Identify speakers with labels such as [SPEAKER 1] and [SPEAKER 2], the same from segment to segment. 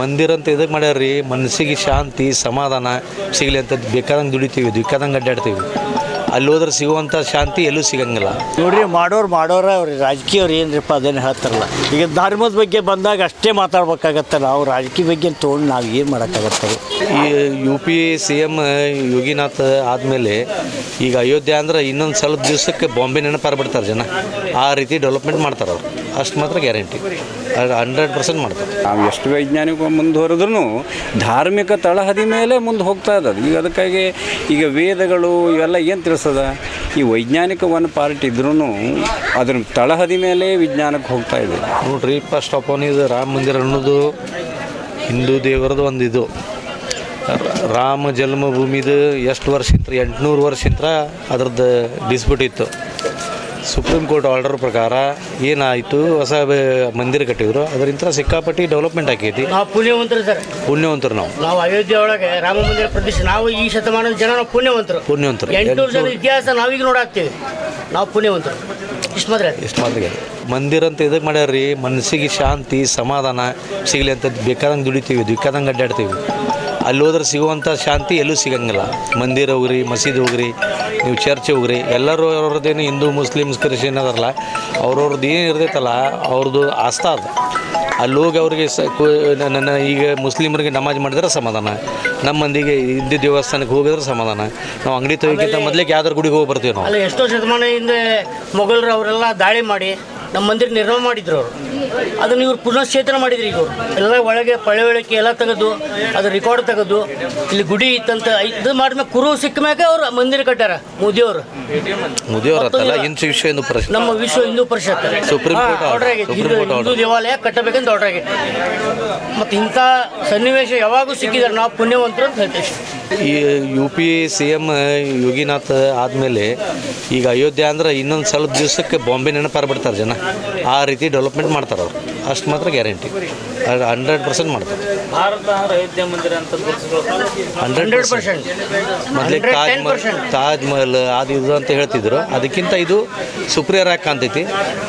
[SPEAKER 1] ಮಂದಿರ ಅಂತ ಇದಕ್ಕೆ ಮಾಡ್ಯಾರ್ರಿ ಮನಸ್ಸಿಗೆ ಶಾಂತಿ ಸಮಾಧಾನ ಸಿಗಲಿ ಅಂತ ಬೇಕಾದಂಗೆ ದುಡಿತೀವಿ ಬೇಕಾದಂಗೆ ಅಡ್ಡಾಡ್ತೀವಿ. ಅಲ್ಲಿ ಹೋದ್ರೆ ಸಿಗುವಂಥ ಶಾಂತಿ ಎಲ್ಲೂ ಸಿಗಂಗಿಲ್ಲ.
[SPEAKER 2] ನೋಡ್ರಿ ಮಾಡೋರು ಮಾಡೋರ ಅವ್ರಿ ರಾಜಕೀಯವ್ರು ಏನ್ರಿಪ್ಪ ಅದೇನು ಹೇಳ್ತಾರಲ್ಲ. ಈಗ ಧರ್ಮದ ಬಗ್ಗೆ ಬಂದಾಗ ಅಷ್ಟೇ ಮಾತಾಡ್ಬೇಕಾಗತ್ತೆ ನಾವು. ರಾಜಕೀಯ ಬಗ್ಗೆ ತೊಗೊಂಡು ನಾವು ಏನು ಮಾಡೋಕ್ಕಾಗತ್ತೆ?
[SPEAKER 1] ಈ U P C M Yoginath ಆದಮೇಲೆ ಈಗ ಅಯೋಧ್ಯೆ ಅಂದ್ರೆ ಇನ್ನೊಂದು ಸ್ವಲ್ಪ ದಿವಸಕ್ಕೆ ಬಾಂಬೆ ನೆನಪಾರ್ಬಿಡ್ತಾರೆ ಜನ. ಆ ರೀತಿ ಡೆವಲಪ್ಮೆಂಟ್ ಮಾಡ್ತಾರೆ ಅವ್ರು. ಅಷ್ಟು ಮಾತ್ರ ಗ್ಯಾರಂಟಿ. ಹಂಡ್ರೆಡ್ ಪರ್ಸೆಂಟ್ ಮಾಡ್ತಾರೆ.
[SPEAKER 3] ನಾವು ಎಷ್ಟು ವೈಜ್ಞಾನಿಕ ಮುಂದುವರೆದ್ರೂ ಧಾರ್ಮಿಕ ತಳಹದಿ ಮೇಲೆ ಮುಂದೆ ಹೋಗ್ತಾ ಇದ್ದದ್ದು ಈಗ ಅದಕ್ಕಾಗಿ ಈಗ ವೇದಗಳು ಇವೆಲ್ಲ ಏನು ತಿಳಿಸದ ಈ ವೈಜ್ಞಾನಿಕ ಒನ್ ಪಾರ್ಟ್ ಇದ್ರೂ ಅದ್ರ ತಳಹದಿ ಮೇಲೆ ವಿಜ್ಞಾನಕ್ಕೆ ಹೋಗ್ತಾ ಇದೆ.
[SPEAKER 1] ನೋಡ್ರಿ ಫಸ್ಟ್ ಆಫ್ ಆಲ್ ಇದು ರಾಮ ಮಂದಿರ ಅನ್ನೋದು ಹಿಂದೂ ದೇವರದು ಒಂದು ಇದು. ರಾಮ ಜನ್ಮಭೂಮಿದು ಎಷ್ಟು ವರ್ಷ ಇಂತ್ರ? ಎಂಟುನೂರು ವರ್ಷ ಇಂತ್ರ ಅದ್ರದ್ದು ಡಿಸ್ಪ್ಯೂಟ್ ಇತ್ತು ಸುಪ್ರೀಂ ಕೋರ್ಟ್ ಆರ್ಡರ್ ಪ್ರಕಾರ ಏನಾಯಿತು? ಹೊಸ ಮಂದಿರ ಕಟ್ಟಿದ್ರು. ಅದರಿಂದ ಸಿಕ್ಕಾಪಟ್ಟಿ ಡೆವಲಪ್ಮೆಂಟ್ ಆಕೈತಿ.
[SPEAKER 4] ನಾವು ಪುಣ್ಯವಂತರು ಸರ್.
[SPEAKER 1] ಪುಣ್ಯವಂತರು ನಾವು.
[SPEAKER 4] ನಾವು ಅಯೋಧ್ಯೆ ಒಳಗೆ ರಾಮ ಮಂದಿರ ಪ್ರತಿಷ್ಠೆ ನಾವು ಈ ಶತಮಾನದ ಜನ ನಾವು ಪುಣ್ಯವಂತರು.
[SPEAKER 1] ಪುಣ್ಯವಂತರು.
[SPEAKER 4] ಎಂಟುನೂರು ಜನ ಇತಿಹಾಸ ನಾವೀಗ ನೋಡಾಕ್ತೀವಿ. ನಾವು ಪುಣ್ಯವಂತರು. ಇಷ್ಟು ಮಾತ್ರ
[SPEAKER 1] ಇಷ್ಟು ಮಾತ್ರ ಮಂದಿರ ಅಂತ ಇದಕ್ಕೆ ಮಾಡ್ಯಾರ್ರಿ ಮನಸ್ಸಿಗೆ ಶಾಂತಿ ಸಮಾಧಾನ ಸಿಗಲಿ ಅಂತ ಬೇಕಾದಂಗೆ ದುಡಿತೀವಿ ಬೇಕಾದಂಗೆ ಅಡ್ಡಾಡ್ತೀವಿ. ಅಲ್ಲಿ ಹೋದ್ರೆ ಸಿಗುವಂಥ ಶಾಂತಿ ಎಲ್ಲೂ ಸಿಗಂಗಿಲ್ಲ. ಮಂದಿರ ಹೋಗ್ರಿ ಮಸೀದಿ ಹೋಗ್ರಿ ನೀವು ಚರ್ಚ್ ಹೋಗ್ರಿ ಎಲ್ಲರೂ ಅವ್ರದ್ದೇನು ಹಿಂದೂ ಮುಸ್ಲಿಮ್ಸ್ ಕ್ರಿಶ್ಚಿಯನ್ ಅದರಲ್ಲ ಅವ್ರವ್ರದ್ದು ಏನು ಇರ್ತೈತಲ್ಲ ಅವ್ರದ್ದು ಆಸ್ಥಾ ಅದು. ಅಲ್ಲಿ ಹೋಗಿ ಅವ್ರಿಗೆ ಸ ನನ್ನ ಈಗ ಮುಸ್ಲಿಮರಿಗೆ ನಮಾಜ್ ಮಾಡಿದ್ರೆ ಸಮಾಧಾನ. ನಮ್ಮ ಮಂದಿಗೆ ಹಿಂದಿ ದೇವಸ್ಥಾನಕ್ಕೆ ಹೋಗಿದ್ರೆ ಸಮಾಧಾನ. ನಾವು ಅಂಗಡಿ ತೆಗಿಕ್ಕಿಂತ ಮೊದಲಿಗೆ ಯಾವ್ದಾರು ಗುಡಿಗೆ ಹೋಗಿ ಬರ್ತೀವಿ ನಾವು.
[SPEAKER 4] ಅಲ್ಲ ಎಷ್ಟೋ ಶತಮಾನ ಹಿಂದೆ ಮೊಘಲರು ಅವರೆಲ್ಲ ದಾಳಿ ಮಾಡಿ ನಮ್ಮ ಮಂದಿರ ನಿರ್ಮಾಣ ಮಾಡಿದ್ರು ಅವರು. ಅದನ್ನು ಇವರು ಪುನಶ್ಚೇತನ ಮಾಡಿದ್ರು ಈಗ ಅವರು. ಎಲ್ಲ ಒಳಗೆ ಪಳೆ ಒಳಕ್ಕೆ ಎಲ್ಲ ತೆಗೆದು ಅದು ರೆಕಾರ್ಡ್ ತೆಗೆದು ಇಲ್ಲಿ ಗುಡಿ ಇತ್ತಂತ ಇದು ಮಾಡಿದ್ಮೇಲೆ ಕುರು ಸಿಕ್ಕ ಮ್ಯಾಗ ಅವ್ರು ಮಂದಿರ ಕಟ್ಟಾರ ಮೋದಿಯವರು
[SPEAKER 1] ಮುದಿಯವ್ರ ಹತ್ತಲ್ಲ ಇಂಚು ವಿಶ್ವ ಎಂದು ಪ್ರಶ್ನೆ
[SPEAKER 4] ನಮ್ಮ Vishwa Hindu Parishad.
[SPEAKER 1] Supreme court
[SPEAKER 4] order. ಆಗೈತೆ. ಹಿಂದೂ ಹಿಂದೂ ದೇವಾಲಯ ಕಟ್ಟಬೇಕಂತ ಆರ್ಡರ್ ಆಗೈತೆ. ಮತ್ತು ಇಂಥ ಸನ್ನಿವೇಶ ಯಾವಾಗೂ ಸಿಕ್ಕಿದ್ದಾರೆ ನಾವು ಪುಣ್ಯವಂತರು ಅಂತ ಹೇಳ್ತೀವಿ
[SPEAKER 1] ಈ U P C M Yoginath ಆದಮೇಲೆ ಈಗ ಅಯೋಧ್ಯೆ ಅಂದ್ರೆ ಇನ್ನೊಂದು ಸ್ವಲ್ಪ ದಿವಸಕ್ಕೆ ಬಾಂಬೆ ನೆನಪಾರು ಬಿಡ್ತಾರೆ ಜನ. ಆ ರೀತಿ ಡೆವಲಪ್ಮೆಂಟ್ ಮಾಡ್ತಾರೆ. ಅವ್ರು. ಅಷ್ಟು ಮಾತ್ರ ಗ್ಯಾರಂಟಿ. ಹಂಡ್ರೆಡ್ ಪರ್ಸೆಂಟ್ ಮಾಡ್ತಾರೆ.
[SPEAKER 5] ಭಾರತ ಅಂದ್ರೆ ಅಯೋಧ್ಯೆ ಮಂದಿರ ಅಂತ
[SPEAKER 1] ಹಂಡ್ರೆಡ್ ಪರ್ಸೆಂಟ್ ಮೊದಲೇ ತಾಜ್ ಮಹಲ್ ತಾಜ್ ಮಹಲ್ ಅದು ಇದು ಅಂತ ಹೇಳ್ತಿದ್ರು. ಅದಕ್ಕಿಂತ ಇದು ಸುಪ್ರಿಯರ್ ಆಗಿ ಕಾಣ್ತೈತಿ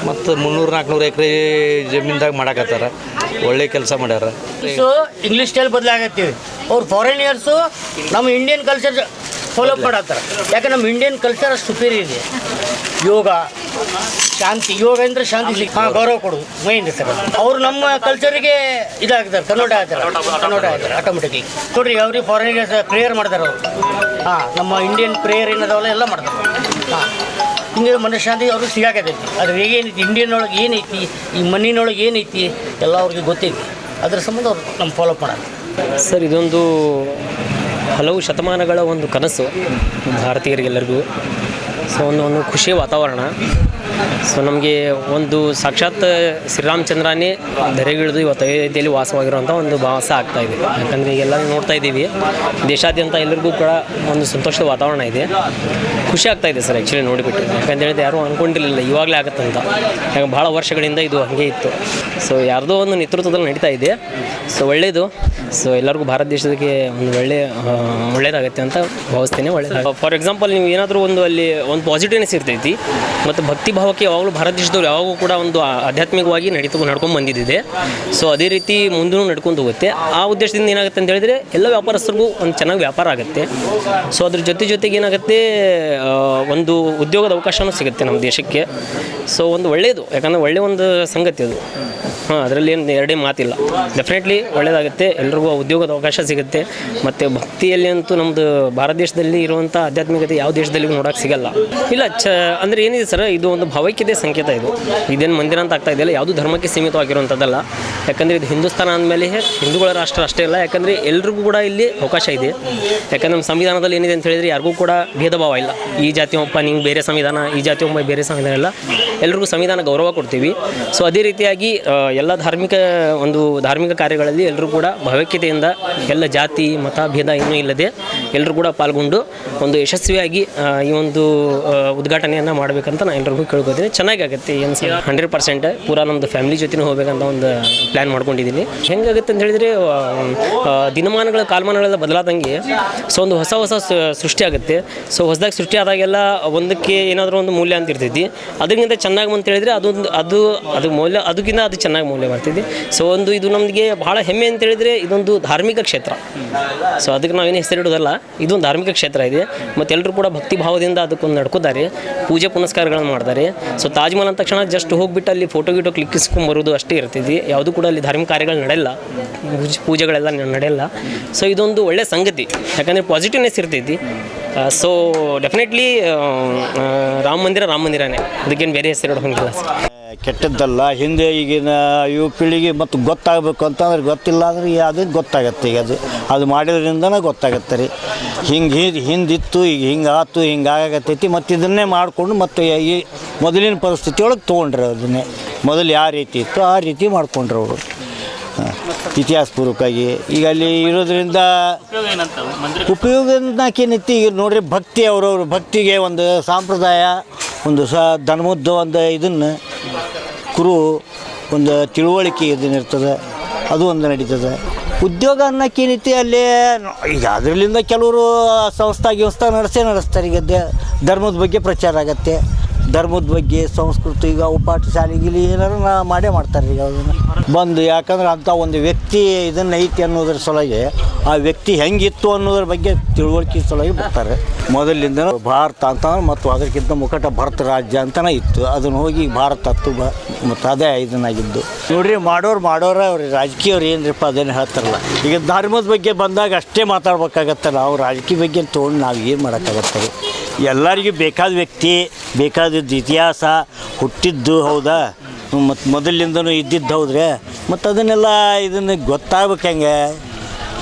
[SPEAKER 1] ಮತ್ತು ಮುನ್ನೂರು ನಾಲ್ಕುನೂರು ಎಕರೆ ಜಮೀನ್ದಾಗ ಮಾಡಾಕತ್ತಾರ. ಒಳ್ಳೆ ಕೆಲಸ ಮಾಡ್ಯಾರ.
[SPEAKER 4] ಸೊ ಇಂಗ್ಲೀಷ್ ಸ್ಟೈಲ್ ಬದಲಾಗತ್ತೀವಿ. ಅವ್ರು ಫಾರಿನಿಯರ್ಸು ನಮ್ಮ ಇಂಡಿಯನ್ ಕಲ್ಚರ್ ಫಾಲೋ ಮಾಡತ್ತಾರೆ ಯಾಕಂದ್ರೆ ನಮ್ಮ ಇಂಡಿಯನ್ ಕಲ್ಚರ್ ಅಷ್ಟು ಸುಪೀರಿಯರ್ ಇದೆ. ಯೋಗ ಶಾಂತಿ ಯೋಗ ಅಂದರೆ ಶಾಂತಿ ಹಾಂ ಗೌರವ ಕೊಡು ಮೈನ್ ಸರ್ ಅವರು ನಮ್ಮ ಕಲ್ಚರಿಗೆ ಇದಾಗ್ತಾರೆ ಕನ್ನಡ ಆಗ್ತಾರೆ ಕನ್ನಡ ಆಗ್ತಾರೆ ಆಟೋಮೆಟಿಕ್ಲಿ ನೋಡ್ರಿ ಅವ್ರಿಗೆ ಫಾರಿನಿಯರ್ಸ್ ಪ್ರೇಯರ್ ಮಾಡ್ತಾರೆ ಅವರು. ಹಾಂ ನಮ್ಮ ಇಂಡಿಯನ್ ಪ್ರೇಯರ್ ಏನದಾವಲ್ಲ ಎಲ್ಲ ಮಾಡ್ತಾರೆ. ಹಾಂ. ಹಿಂಗೆ ಮನಃಶಾಂತಿ ಅವ್ರಿಗೆ ಸಿಗಾಕತೈತಿ. ಅದ್ರ ಏನೈತಿ? ಇಂಡಿಯನ್ ಒಳಗೆ ಏನೈತಿ? ಈ ಮಣ್ಣಿನೊಳಗೆ ಏನೈತಿ? ಎಲ್ಲ ಅವ್ರಿಗೆ ಗೊತ್ತೈತಿ. ಅದ್ರ ಸಂಬಂಧ ಅವ್ರು ನಮ್ಮ ಫಾಲೋ ಮಾಡೋದು.
[SPEAKER 5] ಸರ್ ಇದೊಂದು ಹಲವು ಶತಮಾನಗಳ ಒಂದು ಕನಸು ಭಾರತೀಯರಿಗೆಲ್ಲರಿಗೂ. ಸೊ ಒಂದು ಒಂದು ಖುಷಿಯ ವಾತಾವರಣ. ಸೊ ನಮಗೆ ಒಂದು ಸಾಕ್ಷಾತ್ ಶ್ರೀರಾಮಚಂದ್ರನೇ ಧರೆಗಿಳಿದು ಇವತ್ತು ಅಯೋಧ್ಯೆಯಲ್ಲಿ ವಾಸವಾಗಿರುವಂಥ ಒಂದು ಭಾವಸ ಆಗ್ತಾ ಇದೆ. ಯಾಕಂದರೆ ಈಗೆಲ್ಲ ನೋಡ್ತಾ ಇದ್ದೀವಿ, ದೇಶಾದ್ಯಂತ ಎಲ್ಲರಿಗೂ ಕೂಡ ಒಂದು ಸಂತೋಷದ ವಾತಾವರಣ ಇದೆ. ಖುಷಿ ಆಗ್ತಾ ಇದೆ ಸರ್ ಆ್ಯಕ್ಚುಲಿ ನೋಡಿಬಿಟ್ಟು ಯಾಕಂತ ಹೇಳಿದ್ರೆ ಯಾರೂ ಅಂದ್ಕೊಂಡಿರಲಿಲ್ಲ ಇವಾಗಲೇ ಆಗುತ್ತಂತ ಯಾಕೆ ಭಾಳ ವರ್ಷಗಳಿಂದ ಇದು ಹಾಗೆ ಇತ್ತು. ಸೊ ಯಾರ್ದೋ ಒಂದು ನೇತೃತ್ವದಲ್ಲಿ ನಡೀತಾ ಇದೆ. ಸೊ ಒಳ್ಳೆಯದು ಸೊ ಎಲ್ಲರಿಗೂ ಭಾರತ ದೇಶಕ್ಕೆ ಒಂದು ಒಳ್ಳೆಯ ಒಳ್ಳೆಯದಾಗುತ್ತೆ ಅಂತ ಭಾವಿಸ್ತೇನೆ ಒಳ್ಳೆಯದು ಫಾರ್ ಎಕ್ಸಾಂಪಲ್ ನೀವು ಏನಾದರೂ ಒಂದು ಅಲ್ಲಿ ಒಂದು ಪಾಸಿಟಿವ್ನೆಸ್ ಇರ್ತೈತಿ, ಮತ್ತು ಭಕ್ತಿ ಭಾವಕ್ಕೆ ಯಾವಾಗಲೂ ಭಾರತ ದೇಶದವ್ರು ಯಾವಾಗೂ ಕೂಡ ಒಂದು ಆಧ್ಯಾತ್ಮಿಕವಾಗಿ ನಡೀತು, ನಡ್ಕೊಂಡು ಬಂದಿದ್ದಿದೆ. ಸೊ ಅದೇ ರೀತಿ ಮುಂದೂ ನಡ್ಕೊಂಡು ಹೋಗುತ್ತೆ. ಆ ಉದ್ದೇಶದಿಂದ ಏನಾಗುತ್ತೆ ಅಂತ ಹೇಳಿದ್ರೆ, ಎಲ್ಲ ವ್ಯಾಪಾರಸ್ಥರಿಗೂ ಒಂದು ಚೆನ್ನಾಗಿ ವ್ಯಾಪಾರ ಆಗುತ್ತೆ. ಸೊ ಅದ್ರ ಜೊತೆ ಜೊತೆಗೆ ಏನಾಗುತ್ತೆ ಒಂದು ಉದ್ಯೋಗದ ಅವಕಾಶವೂ ಸಿಗುತ್ತೆ ನಮ್ಮ ದೇಶಕ್ಕೆ. ಸೊ ಒಂದು ಒಳ್ಳೆಯದು ಯಾಕಂದರೆ ಒಳ್ಳೆಯ ಒಂದು ಸಂಗತಿ ಅದು. ಹಾಂ, ಅದರಲ್ಲಿ ಏನು ಎರಡೇ ಮಾತಿಲ್ಲ. ಡೆಫಿನೆಟ್ಲಿ ಒಳ್ಳೆಯದಾಗುತ್ತೆ ಎಲ್ರಿಗೂ ಉದ್ಯೋಗದ ಅವಕಾಶ ಸಿಗುತ್ತೆ. ಮತ್ತು ಭಕ್ತಿಯಲ್ಲಿ ಅಂತೂ ನಮ್ಮದು ಭಾರತ ದೇಶದಲ್ಲಿ ಇರುವಂಥ ಆಧ್ಯಾತ್ಮಿಕತೆ ಯಾವ ದೇಶದಲ್ಲಿ ನೋಡೋಕೆ ಸಿಗಲ್ಲ. ಇಲ್ಲ, ಚ, ಅಂದರೆ ಏನಿದೆ ಸರ್, ಇದು ಒಂದು ಭಾವೈಕ್ಯತೆ ಸಂಕೇತ ಇದು. ಇದೇನು ಮಂದಿರ ಅಂತ ಆಗ್ತಾ ಇದೆಯಲ್ಲ, ಯಾವುದು ಧರ್ಮಕ್ಕೆ ಸೀಮಿತವಾಗಿರುವಂಥದ್ದಲ್ಲ. ಯಾಕಂದರೆ ಇದು ಹಿಂದೂಸ್ತಾನ ಅಂದಮೇಲೆ ಹಿಂದೂಗಳ ರಾಷ್ಟ್ರ ಅಷ್ಟೇ ಅಲ್ಲ. ಯಾಕಂದರೆ ಎಲ್ರಿಗೂ ಕೂಡ ಇಲ್ಲಿ ಅವಕಾಶ ಇದೆ. ಯಾಕಂದ್ರೆ ನಮ್ಮ ಸಂವಿಧಾನದಲ್ಲಿ ಏನಿದೆ ಅಂತ ಹೇಳಿದರೆ ಯಾರಿಗೂ ಕೂಡ ಭೇದ ಭಾವ ಇಲ್ಲ. ಈ ಜಾತಿ ಒಬ್ಬ, ನಿಂಗೆ ಬೇರೆ ಸಂವಿಧಾನ, ಈ ಜಾತಿ ಒಬ್ಬ, ಬೇರೆ ಸಂವಿಧಾನ ಎಲ್ಲ ಎಲ್ರಿಗೂ ಸಂವಿಧಾನ ಗೌರವ ಕೊಡ್ತೀವಿ. ಸೊ ಅದೇ ರೀತಿಯಾಗಿ ಎಲ್ಲ ಧಾರ್ಮಿಕ, ಒಂದು ಧಾರ್ಮಿಕ ಕಾರ್ಯಗಳಲ್ಲಿ ಎಲ್ಲರೂ ಕೂಡ ಭಾವೈಕ್ಯತೆಯಿಂದ ಎಲ್ಲ ಜಾತಿ ಮತ ಭೇದ ಏನೂ ಇಲ್ಲದೆ ಎಲ್ಲರೂ ಕೂಡ ಪಾಲ್ಗೊಂಡು ಒಂದು ಯಶಸ್ವಿಯಾಗಿ ಈ ಒಂದು ಉದ್ಘಾಟನೆಯನ್ನು ಮಾಡಬೇಕಂತ ನಾನು ಎಲ್ರಿಗೂ ಕೇಳ್ಕೊತೀನಿ ಚೆನ್ನಾಗಿ ಆಗುತ್ತೆ ಏನು ಸರ್ ಹಂಡ್ರೆಡ್ ಪರ್ಸೆಂಟ್ ಪೂರಾ ನಮ್ಮದು ಫ್ಯಾಮಿಲಿ ಜೊತೆನೂ ಹೋಗ್ಬೇಕಂತ ಒಂದು ಪ್ಲ್ಯಾನ್ ಮಾಡ್ಕೊಂಡಿದ್ದೀನಿ ಹೆಂಗಾಗುತ್ತೆ ಅಂತ ಹೇಳಿದರೆ ದಿನಮಾನಗಳ ಕಾಲಮಾನಗಳೆಲ್ಲ ಬದಲಾದಂಗೆ, ಸೊ, ಒಂದು ಹೊಸ ಹೊಸ ಸೃಷ್ಟಿಯಾಗುತ್ತೆ ಸೊ, ಹೊಸದಾಗಿ ಸೃಷ್ಟಿ ಆದಾಗೆಲ್ಲ ಒಂದಕ್ಕೆ ಏನಾದರೂ ಒಂದು ಮೌಲ್ಯ ಅಂತ ಇರ್ತೈತಿ. ಅದಕ್ಕಿಂತ ಚೆನ್ನಾಗಿ ಅಂತ ಹೇಳಿದ್ರೆ ಅದೊಂದು ಅದು ಅದು ಮೌಲ್ಯ, ಅದಕ್ಕಿಂತ ಅದು ಚೆನ್ನಾಗಿ ಮೌಲ್ಯ ಬರ್ತೈತಿ ಸೊ ಒಂದು ಇದು ನಮಗೆ ಭಾಳ ಹೆಮ್ಮೆ ಅಂತ ಹೇಳಿದ್ರೆ ಇದೊಂದು ಧಾರ್ಮಿಕ ಕ್ಷೇತ್ರ. ಸೊ ಅದಕ್ಕೆ ನಾವೇನು ಹೆಸರಿಡೋದಲ್ಲ ಇದೊಂದು ಧಾರ್ಮಿಕ ಕ್ಷೇತ್ರ ಇದೆ. ಮತ್ತು ಎಲ್ಲರೂ ಕೂಡ ಭಕ್ತಿ ಭಾವದಿಂದ ಅದಕ್ಕೊಂದು ನಡ್ಕೋತಾರೆ, ಪೂಜೆ ಪುನಸ್ಕಾರಗಳನ್ನು ಮಾಡ್ತಾರೆ. ಸೊ ತಾಜ್ಮಹಲ್ ಅಂದ ತಕ್ಷಣ ಜಸ್ಟ್ ಹೋಗಿಬಿಟ್ಟು ಅಲ್ಲಿ ಫೋಟೋ ಗಿಟೋ ಕ್ಲಿಕ್ಕಿಸ್ಕೊಂಬರೋದು ಅಷ್ಟೇ ಇರ್ತೈತಿ. ಯಾವುದು ಕೂಡ ಅಲ್ಲಿ ಧಾರ್ಮಿಕ ಕಾರ್ಯಗಳು ನಡೆಯಲ್ಲ ಪೂಜೆ, ಪೂಜೆಗಳೆಲ್ಲ ನಡೆಯಲ್ಲ ಸೊ ಇದೊಂದು ಒಳ್ಳೆಯ ಸಂಗತಿ. ಯಾಕಂದರೆ ಪಾಸಿಟಿವ್ನೆಸ್ ಇರ್ತೈತಿ. ಸೊ ಡೆಫಿನೆಟ್ಲಿ ರಾಮ ಮಂದಿರ, ರಾಮ ಮಂದಿರನೇ. ಅದಕ್ಕೇನು ಬೇರೆ ಹೆಸರು ಹೋಗಿಲ್ಲ. ಸರ್
[SPEAKER 2] ಕೆಟ್ಟದ್ದಲ್ಲ, ಹಿಂದೆ ಈಗಿನ ಯು ಪೀಳಿಗೆ ಮತ್ತು ಗೊತ್ತಾಗಬೇಕು ಅಂತಂದ್ರೆ ಗೊತ್ತಿಲ್ಲ ಅಂದ್ರೆ ಅದು ಗೊತ್ತಾಗತ್ತೆ ಈಗ ಅದು. ಅದು ಮಾಡಿದ್ರಿಂದನೇ ಗೊತ್ತಾಗತ್ತೆ ರೀ. ಹಿಂಗೆ ಹಿಂದಿತ್ತು, ಈಗ ಹಿಂಗೆ ಆತು ಹಿಂಗೆ ಆಗತ್ತೈತಿ ಮತ್ತು ಇದನ್ನೇ ಮಾಡಿಕೊಂಡು ಮತ್ತು ಈ ಮೊದಲಿನ ಪರಿಸ್ಥಿತಿಯೊಳಗೆ ತೊಗೊಂಡ್ರೆ ಅದನ್ನೇ. ಮೊದಲು ಯಾವ ರೀತಿ ಇತ್ತು ಆ ರೀತಿ ಮಾಡ್ಕೊಂಡ್ರು ಅವರು. ಇತಿಹಾಸಪೂರ್ವಕವಾಗಿ. ಈಗ ಅಲ್ಲಿ ಇರೋದ್ರಿಂದ ಉಪಯೋಗ ಅನ್ನಕ್ಕೇನಿತ್ತು ಈಗ ನೋಡ್ರಿ ಭಕ್ತಿ ಅವ್ರವ್ರ, ಭಕ್ತಿಗೆ ಒಂದು ಸಾಂಪ್ರದಾಯ, ಒಂದು ಸ ಧನಮುದ್ದ ಒಂದು ಇದನ್ನು ಕುರು ಒಂದು ತಿಳುವಳಿಕೆ ಇದನ್ನಿರ್ತದೆ ಅದು ಒಂದು ನಡೀತದೆ. ಉದ್ಯೋಗ ಅನ್ನಕ್ಕೇನೈತಿ ಅಲ್ಲಿ, ಈಗ ಅದರಲ್ಲಿಂದ ಕೆಲವರು ಸಂಸ್ಥೆ, ಗಿಂಸ್ಥಾ ನಡೆಸೇ ನಡೆಸ್ತಾರೆ. ಈಗ ಧರ್ಮದ ಬಗ್ಗೆ ಪ್ರಚಾರ ಆಗತ್ತೆ. ಧರ್ಮದ ಬಗ್ಗೆ, ಸಂಸ್ಕೃತಿ, ಈಗ ಪಾಠ ಶಾಲೆಗಿಲಿ ಏನಾರು ನಾ ಮಾಡೇ ಮಾಡ್ತಾರೆ ಈಗ ಅದನ್ನು ಬಂದು ಯಾಕಂದ್ರೆ ಅಂಥ ಒಂದು ವ್ಯಕ್ತಿ ಇದನ್ನು ಐತಿ ಅನ್ನೋದ್ರ ಸಲುವಾಗಿ, ಆ ವ್ಯಕ್ತಿ ಹೆಂಗಿತ್ತು ಅನ್ನೋದ್ರ ಬಗ್ಗೆ ತಿಳುವಳಿಕೆ ಸಲುವಾಗಿ ಬರ್ತಾರೆ. ಮೊದಲಿಂದ ಭಾರತ ಅಂತ ಮತ್ತು ಅದಕ್ಕಿಂತ ಮುಖಟ ಭಾರತ ರಾಜ್ಯ ಅಂತಲೇ ಇತ್ತು. ಅದನ್ನ ಹೋಗಿ ಭಾರತ ಹತ್ತು ಬ ಮತ್ತು ಅದೇ ಇದನ್ನಾಗಿದ್ದು. ನೋಡ್ರಿ, ಮಾಡೋರು ಮಾಡೋರ ಅವ್ರು. ರಾಜಕೀಯವ್ರು ಏನ್ರಿಪ್ಪ ಅದೇನು ಹೇಳ್ತಾರಲ್ಲ. ಈಗ ಧರ್ಮದ ಬಗ್ಗೆ ಬಂದಾಗ ಅಷ್ಟೇ ಮಾತಾಡ್ಬೇಕಾಗತ್ತಲ್ಲ. ನಾವು ರಾಜಕೀಯ ಬಗ್ಗೆ ತೊಗೊಂಡು ನಾವು ಏನು ಮಾಡೋಕ್ಕಾಗತ್ತೆ? ಎಲ್ಲರಿಗೂ ಬೇಕಾದ ವ್ಯಕ್ತಿ ಬೇಕಾದದ್ದು ಇತಿಹಾಸ, ಹುಟ್ಟಿದ್ದು ಹೌದಾ? ಮತ್ತು ಮೊದಲಿಂದನೂ ಇದ್ದಿದ್ದು ಹೌದ್ರೆ? ಮತ್ತು ಅದನ್ನೆಲ್ಲ ಇದನ್ನು ಗೊತ್ತಾಗ್ಬೇಕು ಹೆಂಗೆ?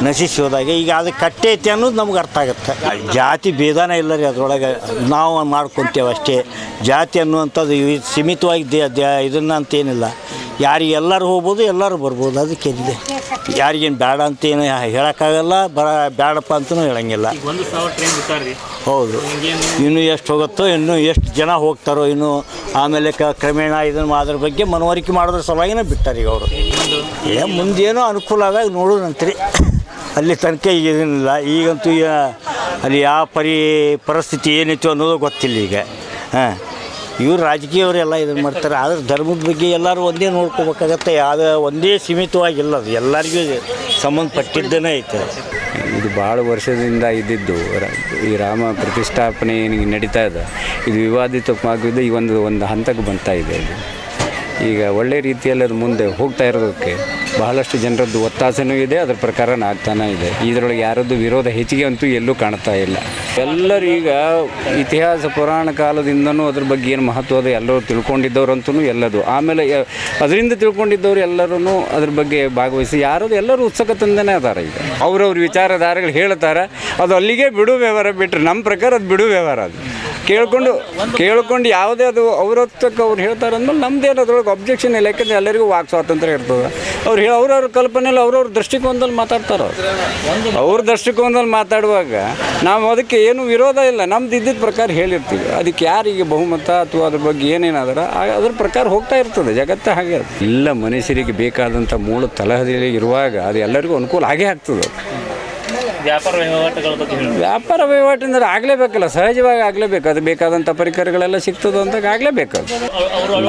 [SPEAKER 2] ನಶಿಸಿ ಹೋದಾಗ ಈಗ ಅದು ಕಟ್ಟೆ ಐತಿ ಅನ್ನೋದು ನಮ್ಗೆ ಅರ್ಥ ಆಗುತ್ತೆ. ಜಾತಿ ಭೇದನ ಇಲ್ಲ ರೀ ಅದರೊಳಗೆ. ನಾವು ಮಾಡ್ಕೊತೇವೆ ಅಷ್ಟೇ. ಜಾತಿ ಅನ್ನುವಂಥದ್ದು ಸೀಮಿತವಾಗಿ ದೇ ಇದನ್ನು ಅಂತೇನಿಲ್ಲ ಯಾರಿಗೆ ಎಲ್ಲರೂ ಹೋಗ್ಬೋದು, ಎಲ್ಲರೂ ಬರ್ಬೋದು. ಅದಕ್ಕೇನಿದೆ ಯಾರಿಗೇನು ಬೇಡ ಅಂತ ಏನು ಹೇಳೋಕ್ಕಾಗಲ್ಲ ಬರ ಬೇಡಪ್ಪ ಅಂತಲೂ ಹೇಳಂಗಿಲ್ಲ.
[SPEAKER 5] ಒಂದು ಸಾವಿರ ಟ್ರೈನ್ ಬಿಟ್ಟಾರ್ರಿ.
[SPEAKER 2] ಹೌದು. ಇನ್ನೂ ಎಷ್ಟು ಹೋಗುತ್ತೋ ಇನ್ನೂ ಎಷ್ಟು ಜನ ಹೋಗ್ತಾರೋ ಇನ್ನು ಆಮೇಲೆ ಕ ಕ್ರಮೇಣ ಇದನ್ನು ಅದ್ರ ಬಗ್ಗೆ ಮನವರಿಕೆ ಮಾಡೋದ್ರ ಸಲುವಾಗಿನೇ ಬಿಟ್ಟಾರೆ ಈಗ ಅವರು. ಏ ಮುಂದೇನೋ ಅನುಕೂಲ ಆದಾಗ ನೋಡೋಣಂತ್ರಿ ಅಲ್ಲಿ ತನಕ ಇದನ್ನಿಲ್ಲ ಈಗಂತೂ ಈಗ ಅಲ್ಲಿ ಯಾವ ಪರಿ ಪರಿಸ್ಥಿತಿ ಏನಿತ್ತು ಅನ್ನೋದು ಗೊತ್ತಿಲ್ಲ ಈಗ. ಹಾಂ. ಇವ್ರು ರಾಜಕೀಯವರೆಲ್ಲ ಇದನ್ನು ಮಾಡ್ತಾರೆ. ಆದರೆ ಧರ್ಮದ ಬಗ್ಗೆ ಎಲ್ಲರೂ ಒಂದೇ ನೋಡ್ಕೋಬೇಕಾಗತ್ತೆ. ಅದು ಒಂದೇ ಸೀಮಿತವಾಗಿಲ್ಲ ಅದು. ಎಲ್ಲರಿಗೂ ಸಂಬಂಧಪಟ್ಟಿದ್ದೇನೆ ಐತೆ.
[SPEAKER 3] ಇದು ಭಾಳ ವರ್ಷದಿಂದ ಇದ್ದಿದ್ದು. ಈ ರಾಮ ಪ್ರತಿಷ್ಠಾಪನೆ ನಡೀತಾ ಇದೆ. ಇದು ವಿವಾದಿತವಾಗಿದ್ದು ಈ ಒಂದು ಒಂದು ಹಂತಕ್ಕೆ ಬಂತಾ ಇದೆ ಇದು. ಈಗ ಒಳ್ಳೆ ರೀತಿಯಲ್ಲಿ ಅದು ಮುಂದೆ ಹೋಗ್ತಾ ಇರೋದಕ್ಕೆ ಬಹಳಷ್ಟು ಜನರದ್ದು ಒತ್ತಾಸೆನೂ ಇದೆ, ಅದ್ರ ಪ್ರಕಾರ ಆಗ್ತಾನೆ ಇದೆ. ಇದರೊಳಗೆ ಯಾರದ್ದು ವಿರೋಧ ಹೆಚ್ಚಿಗೆ ಅಂತೂ ಎಲ್ಲೂ ಕಾಣ್ತಾ ಇಲ್ಲ. ಎಲ್ಲರೂ ಈಗ ಇತಿಹಾಸ, ಪುರಾಣ ಕಾಲದಿಂದನೂ ಅದ್ರ ಬಗ್ಗೆ ಏನು ಮಹತ್ವ ಅದು ಎಲ್ಲರೂ ತಿಳ್ಕೊಂಡಿದ್ದವ್ರಂತೂ ಎಲ್ಲದು. ಆಮೇಲೆ ಅದರಿಂದ ತಿಳ್ಕೊಂಡಿದ್ದವ್ರು ಎಲ್ಲರೂ ಅದ್ರ ಬಗ್ಗೆ ಭಾಗವಹಿಸಿ, ಯಾರದು ಎಲ್ಲರೂ ಉತ್ಸುಕತೆಯಿಂದನೇ ಅದಾರ ಈಗ. ಅವ್ರವ್ರ ವಿಚಾರಧಾರೆಗಳು ಹೇಳ್ತಾರೆ, ಅದು ಅಲ್ಲಿಗೆ ಬಿಡು ವ್ಯವಹಾರ ಬಿಟ್ಟರೆ ನಮ್ಮ ಪ್ರಕಾರ ಅದು ಬಿಡು ವ್ಯವಹಾರ ಅದು. ಕೇಳ್ಕೊಂಡು ಕೇಳ್ಕೊಂಡು ಯಾವುದೇ ಅದು ಅವ್ರತ್ತಕ್ಕೆ ಅವ್ರು ಹೇಳ್ತಾರೆ ಅಂದ್ಮೇಲೆ ನಮ್ದೇನು ಅದ್ರೊಳಗೆ ಅಬ್ಜೆಕ್ಷನ್ ಇಲ್ಲ. ಯಾಕಂದ್ರೆ ಎಲ್ಲರಿಗೂ ವಾಕ್ ಸ್ವಾತಂತ್ರ್ಯ ಇರ್ತದೆ. ಅವ್ರು ಹೇಳಿ, ಅವ್ರವ್ರ ಕಲ್ಪನೆಯಲ್ಲಿ ಅವ್ರವ್ರ ದೃಷ್ಟಿಕೋನದಲ್ಲಿ ಮಾತಾಡ್ತಾರೆ ಅವ್ರು. ಅವ್ರ ದೃಷ್ಟಿಕೋನದಲ್ಲಿ ಮಾತಾಡುವಾಗ ನಾವು ಅದಕ್ಕೆ ಏನು ವಿರೋಧ ಇಲ್ಲ. ನಮ್ದು ಇದ್ದಿದ್ದ ಪ್ರಕಾರ ಹೇಳಿರ್ತೀವಿ. ಅದಕ್ಕೆ ಯಾರಿಗೆ ಬಹುಮತ ಅಥವಾ ಅದ್ರ ಬಗ್ಗೆ ಏನೇನಾದ್ರೆ ಅದ್ರ ಪ್ರಕಾರ ಹೋಗ್ತಾ ಇರ್ತದೆ. ಜಗತ್ತೇ ಹಾಗೆ ಇಲ್ಲ ಮನುಷ್ಯರಿಗೆ ಬೇಕಾದಂಥ ಮೂಲ ತಲಹದಿಯಲ್ಲಿ ಇರುವಾಗ ಅದು ಎಲ್ಲರಿಗೂ ಅನುಕೂಲ ಆಗೇ ಆಗ್ತದೆ
[SPEAKER 5] ವ್ಯಾಪಾರ ವಹಿವಾಟುಗಳ ಬಗ್ಗೆ ಹೇಳಿ.
[SPEAKER 3] ವ್ಯಾಪಾರ ವಹಿವಾಟು ಅಂದ್ರೆ ಆಗಲೇಬೇಕಲ್ಲ, ಸಹಜವಾಗಿ ಆಗಲೇಬೇಕು. ಅದು ಬೇಕಾದಂಥ ಪರಿಕರಗಳೆಲ್ಲ ಸಿಗ್ತದೆ ಅಂತ ಆಗಲೇಬೇಕು.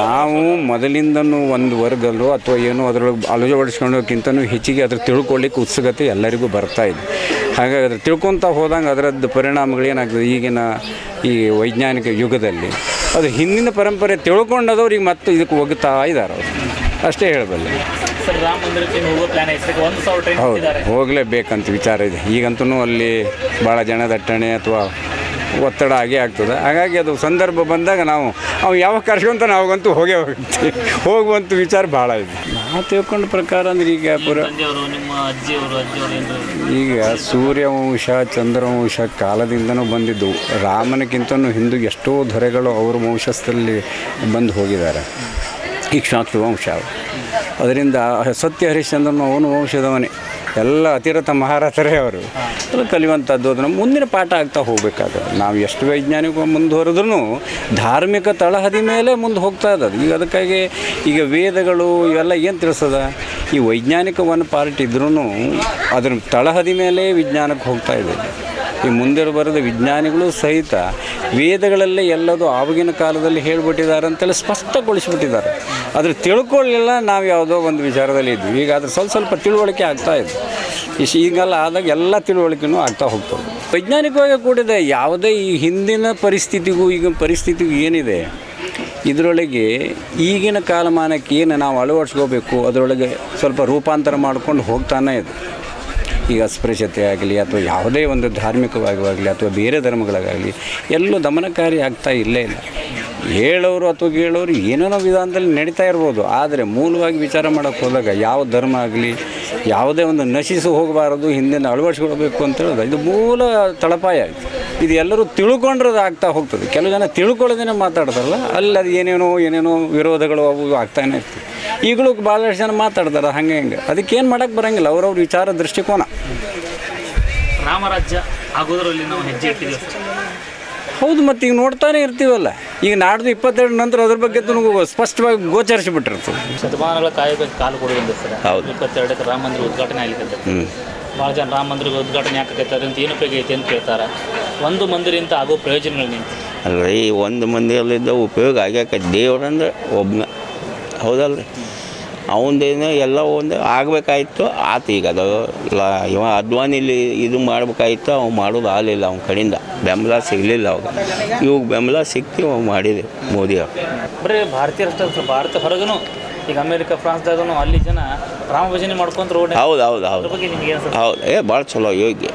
[SPEAKER 3] ನಾವು ಮೊದಲಿಂದನೂ ಒಂದು ವರ್ಗಲ್ಲು ಅಥವಾ ಏನೋ ಅದರೊಳಗೆ ಅಳವಡಿಸ್ಕೊಳ್ಳೋಕ್ಕಿಂತನೂ ಹೆಚ್ಚಿಗೆ ಅದ್ರ ತಿಳ್ಕೊಳ್ಳಿಕ್ಕೆ ಉತ್ಸುಕತೆ ಎಲ್ಲರಿಗೂ ಬರ್ತಾ ಇದೆ. ಹಾಗಾಗಿ ಅದ್ರ ತಿಳ್ಕೊತಾ ಹೋದಂಗೆ ಅದರದ್ದು ಪರಿಣಾಮಗಳು ಏನಾಗ್ತದೆ? ಈಗಿನ ಈ ವೈಜ್ಞಾನಿಕ ಯುಗದಲ್ಲಿ ಅದು ಹಿಂದಿನ ಪರಂಪರೆ ತಿಳ್ಕೊಂಡದವ್ರಿಗೆ ಮತ್ತೆ ಇದಕ್ಕೆ ಒಗ್ತಾ ಇದ್ದಾರೆ ಅವರು. ಅಷ್ಟೇ ಹೇಳಬಲ್ಲೆ.
[SPEAKER 5] ಸರ್ ರಾಮ ಮಂದಿರಕ್ಕೆ ಹೋಗೋ ಪ್ಲಾನ್ ಐತೆ. ಒಂದು ಸಾವಿರ ಟ್ರೈನ್
[SPEAKER 3] ಹೌದು ಹೋಗಲೇಬೇಕಂತ ವಿಚಾರ ಇದೆ. ಈಗಂತೂ ಅಲ್ಲಿ ಭಾಳ ಜನ ದಟ್ಟಣೆ ಅಥವಾ ಒತ್ತಡ ಆಗೇ ಆಗ್ತದೆ. ಹಾಗಾಗಿ ಅದು ಸಂದರ್ಭ ಬಂದಾಗ ನಾವು ಅವು ಯಾವಾಗ ಕರ್ಸ್ಕೊಂತ ನಾವಂತೂ ಹೋಗೇ ಹೋಗ್ತೀವಿ. ಹೋಗುವಂಥ ವಿಚಾರ ಭಾಳ ಇದೆ. ನಾ ತಿಳ್ಕೊಂಡ ಪ್ರಕಾರ ಅಂದ್ರೆ ಈಗ ಪುರ
[SPEAKER 5] ತಂದೆಯವರು ನಿಮ್ಮ ಅಜ್ಜಿಯವರು ಅಜ್ಜಿಯವರು
[SPEAKER 3] ಈಗ ಸೂರ್ಯವಂಶ ಚಂದ್ರವಂಶ ಕಾಲದಿಂದನೂ ಬಂದಿದ್ದು ರಾಮನಕ್ಕಿಂತನೂ ಹಿಂದೂ ಎಷ್ಟೋ ದೊರೆಗಳು ಅವ್ರ ವಂಶಸ್ಥರಲ್ಲಿ ಬಂದು ಹೋಗಿದ್ದಾರೆ. ಇಕ್ಷ್ವಾಕು ವಂಶ ಅದರಿಂದ ಸತ್ಯ ಹರಿಶ್ಚಂದ್ರನ ಅವನು ವಂಶದವನೇ. ಎಲ್ಲ ಅತಿರಥ ಮಹಾರಾಜರೇ ಅವರು. ಅದು ಕಲಿಯುವಂಥದ್ದು ಅದನ್ನು ಮುಂದಿನ ಪಾಠ ಆಗ್ತಾ ಹೋಗಬೇಕಾಗದು ನಾವು ಎಷ್ಟು ವೈಜ್ಞಾನಿಕ ಮುಂದುವರೆದ್ರೂ ಧಾರ್ಮಿಕ ತಳಹದಿ ಮೇಲೆ ಮುಂದೆ ಹೋಗ್ತಾ ಇದ್ದದು ಈಗ ಅದಕ್ಕಾಗಿ ಈಗ ವೇದಗಳು ಇವೆಲ್ಲ ಏನು ತಿಳಿಸದ? ಈ ವೈಜ್ಞಾನಿಕ ಒನ್ ಪಾರ್ಟ್ ಇದ್ರೂ ಅದ್ರ ತಳಹದಿ ಮೇಲೆ ವಿಜ್ಞಾನಕ್ಕೆ ಹೋಗ್ತಾ ಇದೆ. ಈ ಮುಂದೆ ಬರೆದ ವಿಜ್ಞಾನಿಗಳು ಸಹಿತ ವೇದಗಳಲ್ಲೇ ಎಲ್ಲದು ಆವಾಗಿನ ಕಾಲದಲ್ಲಿ ಹೇಳಿಬಿಟ್ಟಿದ್ದಾರೆ ಅಂತೇಳಿ ಸ್ಪಷ್ಟಗೊಳಿಸ್ಬಿಟ್ಟಿದ್ದಾರೆ. ಆದರೆ ತಿಳ್ಕೊಳ್ಳಿಲ್ಲ ನಾವು ಯಾವುದೋ ಒಂದು ವಿಚಾರದಲ್ಲಿ ಇದ್ವಿ. ಈಗ ಅದ್ರ ಸ್ವಲ್ಪ ಸ್ವಲ್ಪ ತಿಳುವಳಿಕೆ ಆಗ್ತಾ ಇದೆ. ಇಶ್ ಈಗೆಲ್ಲ ಆದಾಗ ಎಲ್ಲ ತಿಳುವಳಿಕೆನೂ ಆಗ್ತಾ ಹೋಗ್ತವೆ ವೈಜ್ಞಾನಿಕವಾಗಿ ಕೂಡಿದೆ ಯಾವುದೇ ಈ ಹಿಂದಿನ ಪರಿಸ್ಥಿತಿಗೂ ಈಗಿನ ಪರಿಸ್ಥಿತಿಗೂ ಏನಿದೆ? ಇದರೊಳಗೆ ಈಗಿನ ಕಾಲಮಾನಕ್ಕೆ ಏನು ನಾವು ಅಳವಡಿಸ್ಕೋಬೇಕು? ಅದರೊಳಗೆ ಸ್ವಲ್ಪ ರೂಪಾಂತರ ಮಾಡ್ಕೊಂಡು ಹೋಗ್ತಾನೆ ಇದೆ. ಈಗ ಅಸ್ಪೃಶ್ಯತೆ ಆಗಲಿ ಅಥವಾ ಯಾವುದೇ ಒಂದು ಧಾರ್ಮಿಕವಾಗಿ ಆಗಲಿ ಅಥವಾ ಬೇರೆ ಧರ್ಮಗಳಾಗಲಿ, ಎಲ್ಲೂ ದಮನಕಾರಿ ಆಗ್ತಾ ಇಲ್ಲೇ ಇಲ್ಲ. ಹೇಳೋರು ಅಥವಾ ಕೇಳೋರು ಏನೇನೋ ವಿಧಾನದಲ್ಲಿ ನಡೀತಾ ಇರ್ಬೋದು. ಆದರೆ ಮೂಲವಾಗಿ ವಿಚಾರ ಮಾಡೋಕ್ಕೆ ಹೋದಾಗ ಯಾವ ಧರ್ಮ ಆಗಲಿ, ಯಾವುದೇ ಒಂದು ನಶಿಸಿ ಹೋಗಬಾರದು, ಹಿಂದಿನ ಅಳವಡಿಸ್ಕೊಳ್ಬೇಕು ಅಂತ ಇದು ಮೂಲ ತಳಪಾಯ ಆಯಿತು. ಇದು ಎಲ್ಲರೂ ತಿಳ್ಕೊಂಡ್ರದ್ದು ಆಗ್ತಾ ಹೋಗ್ತದೆ. ಕೆಲವು ಜನ ತಿಳ್ಕೊಳ್ಳೋದೇನೆ ಮಾತಾಡ್ತಾರಲ್ಲ ಅಲ್ಲಿ ಅದು ಏನೇನೋ ಏನೇನೋ ವಿರೋಧಗಳು ಅವು ಆಗ್ತಾನೆ ಇರ್ತದೆ ಈಗಲೂ ಭಾಳಷ್ಟು ಜನ ಮಾತಾಡ್ತಾರೆ ಹಂಗೆ ಅದಕ್ಕೆ ಅದಕ್ಕೇನು ಮಾಡೋಕ್ಕೆ ಬರೋಂಗಿಲ್ಲ ಅವ್ರವ್ರ ವಿಚಾರ ದೃಷ್ಟಿಕೋನ.
[SPEAKER 6] ರಾಮರಾಜ್ಯ ಆಗೋದ್ರಲ್ಲಿ ನಾವು ಹೆಜ್ಜೆ ಇಟ್ಟಿದ್ದೀವಿ
[SPEAKER 3] ಹೌದು ಮತ್ತು ಈಗ ನೋಡ್ತಾನೆ ಇರ್ತೀವಲ್ಲ. ಈಗ ನಾಡ್ದು ಇಪ್ಪತ್ತೆರಡು ನಂತರ ಅದ್ರ ಬಗ್ಗೆ ನಮಗೆ ಸ್ಪಷ್ಟವಾಗಿ ಗೋಚರಿಸಿಬಿಟ್ಟಿರ್ತದೆ.
[SPEAKER 6] ಶತಮಾನಗಳ ಕಾಯಬೇಕು ಕಾಲು ಕೊಡುವಂತ ಸರ್.
[SPEAKER 3] ಹೌದು.
[SPEAKER 6] ಇಪ್ಪತ್ತೆರಡಕ್ಕೆ ರಾಮ ಮಂದಿರ ಉದ್ಘಾಟನೆ ಆಗ್ಲಿಕ್ಕೆ
[SPEAKER 3] ಹ್ಞೂ
[SPEAKER 6] ಭಾಳ ಜನ ರಾಮ ಮಂದಿರ ಉದ್ಘಾಟನೆ ಯಾಕೆ ಆಗೈತೆ ಅಂತ ಏನು ಉಪಯೋಗ ಐತೆ ಅಂತ ಕೇಳ್ತಾರೆ. ಒಂದು ಮಂದಿರಿಂದ ಆಗೋ ಪ್ರಯೋಜನಗಳು ನಿಂತು.
[SPEAKER 7] ಈ ಒಂದು ಮಂದಿರಲ್ಲಿದ್ದ ಉಪಯೋಗ ಆಗ್ಯಾಕ ದೇವ್ರಂದ್ರೆ ಒಬ್ಬನ ಹೌದಲ್ರಿ? ಅವಂದೇನು ಎಲ್ಲ ಒಂದು ಆಗಬೇಕಾಯ್ತು ಆತು ಈಗ ಅದು ಲ ಇವ ಅದ್ವಾನಿಲಿ ಇದು ಮಾಡ್ಬೇಕಾಯ್ತು ಅವ್ನು ಮಾಡೋದು ಆಗಲಿಲ್ಲ ಅವನ ಕಡೆಯಿಂದ. ಬೆಂಬಲ ಸಿಗಲಿಲ್ಲ ಅವಾಗ. ಇವಾಗ ಬೆಂಬಲ ಸಿಕ್ತಿ ಅವ್ ಮಾಡಿದೆ ಮೋದಿ ಅವ್ರು.
[SPEAKER 6] ಬರೀ ಭಾರತೀಯ ರಾಷ್ಟ್ರ ಭಾರತ ಹೊರಗೂ ಈಗ ಅಮೇರಿಕ ಫ್ರಾನ್ಸ್ದಾಗೂ ಅಲ್ಲಿ ಜನ ರಾಮ ಭಜನೆ ಮಾಡ್ಕೊಂತ ರೋಡ್
[SPEAKER 7] ಹೌದು ಹೌದು. ಹೌದು
[SPEAKER 6] ಬಗ್ಗೆ ನಿಮ್ಗೆ
[SPEAKER 7] ಹೌದು ಏ ಭಾಳ ಚಲೋ ಯೋಗ್ಯ.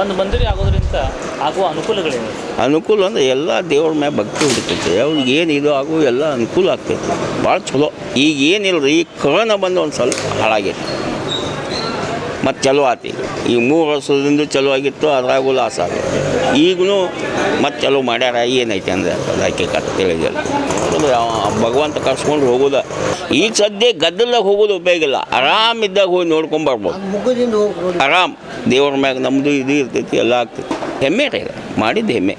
[SPEAKER 6] ಒಂದು ಬಂದರಿ ಆಗೋದ್ರಿಂದ ಆಗುವ ಅನುಕೂಲಗಳೇನು?
[SPEAKER 7] ಅನುಕೂಲ ಅಂದ್ರೆ ಎಲ್ಲ ದೇವ್ರ ಮ್ಯಾಗ ಭಕ್ತಿ ಹುಡುಕೈತಿ ಅವ್ರಿಗೆ ಏನು ಇದು ಆಗು ಎಲ್ಲ ಅನುಕೂಲ ಆಗ್ತೈತಿ. ಭಾಳ ಚಲೋ. ಈಗ ಏನಿಲ್ಲ ಈ ಕರೋನ ಬಂದು ಒಂದು ಸ್ವಲ್ಪ ಹಾಳಾಗೈತಿ. ಮತ್ತು ಚಲೋ ಆತಿ. ಈ ಮೂರು ವರ್ಷದಿಂದ ಚಲೋ ಆಗಿತ್ತು, ಅದ್ರಾಗೂ ಲಾಸ್ ಆಗೈತಿ ಈಗೂ ಮತ್ತೆ ಚಲೋ ಮಾಡ್ಯಾರ ಏನೈತೆ ಅಂದ್ರೆ ಅದಕ್ಕೆ ಕತ್ ತಿಳಿದಿಲ್ಲ ಭಗವಂತ ಕರ್ಸ್ಕೊಂಡು ಹೋಗೋದ. ಈಗ ಸದ್ಯ ಗದ್ದಲ್ದಾಗ ಹೋಗೋದು ಉಪಯೋಗ ಇಲ್ಲ. ಆರಾಮಿದ್ದಾಗ ಹೋಗಿ ನೋಡ್ಕೊಂಡ್ ಬರ್ಬೋದು.
[SPEAKER 2] ಮುಖದಿಂದ ಹೋಗಿ
[SPEAKER 7] ಆರಾಮ್ ದೇವ್ರ ಮ್ಯಾಗ ನಮ್ಮದು ಇದು ಇರ್ತೈತಿ ಎಲ್ಲ ಆಗ್ತೈತಿ. ಹೆಮ್ಮೆ ರೀ ಮಾಡಿದ್ದು ಹೆಮ್ಮೆ.